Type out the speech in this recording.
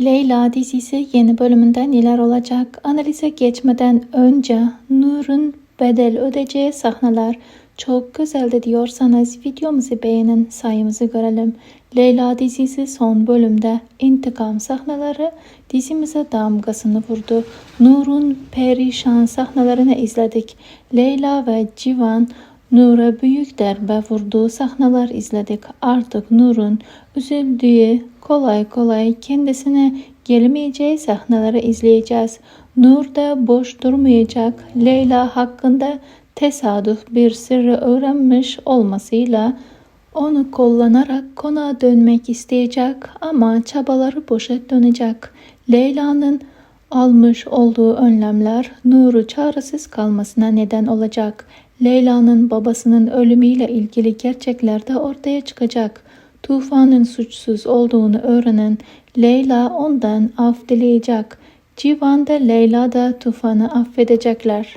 Leyla dizisi yeni bölümünde neler olacak? Analize geçmeden önce Nur'un bedel ödeyeceği sahneler çok güzeldi diyorsanız videomuzu beğenin sayımızı görelim. Leyla dizisi son bölümde intikam sahneleri dizimize damgasını vurdu. Nur'un perişan sahnelerini izledik. Leyla ve Civan Nur'a büyük darbe vurduğu sahneler izledik. Artık Nur'un üzüldüğü, kolay kolay kendisine gelmeyeceği sahneleri izleyeceğiz. Nur da boş durmayacak. Leyla hakkında tesadüf bir sırrı öğrenmiş olmasıyla onu kullanarak konağa dönmek isteyecek ama çabaları boşa dönecek. Leyla'nın almış olduğu önlemler Nur'u çaresiz kalmasına neden olacak. Leyla'nın babasının ölümüyle ilgili gerçekler de ortaya çıkacak. Tufan'ın suçsuz olduğunu öğrenen Leyla ondan af dileyecek. Civan da Leyla da Tufan'ı affedecekler.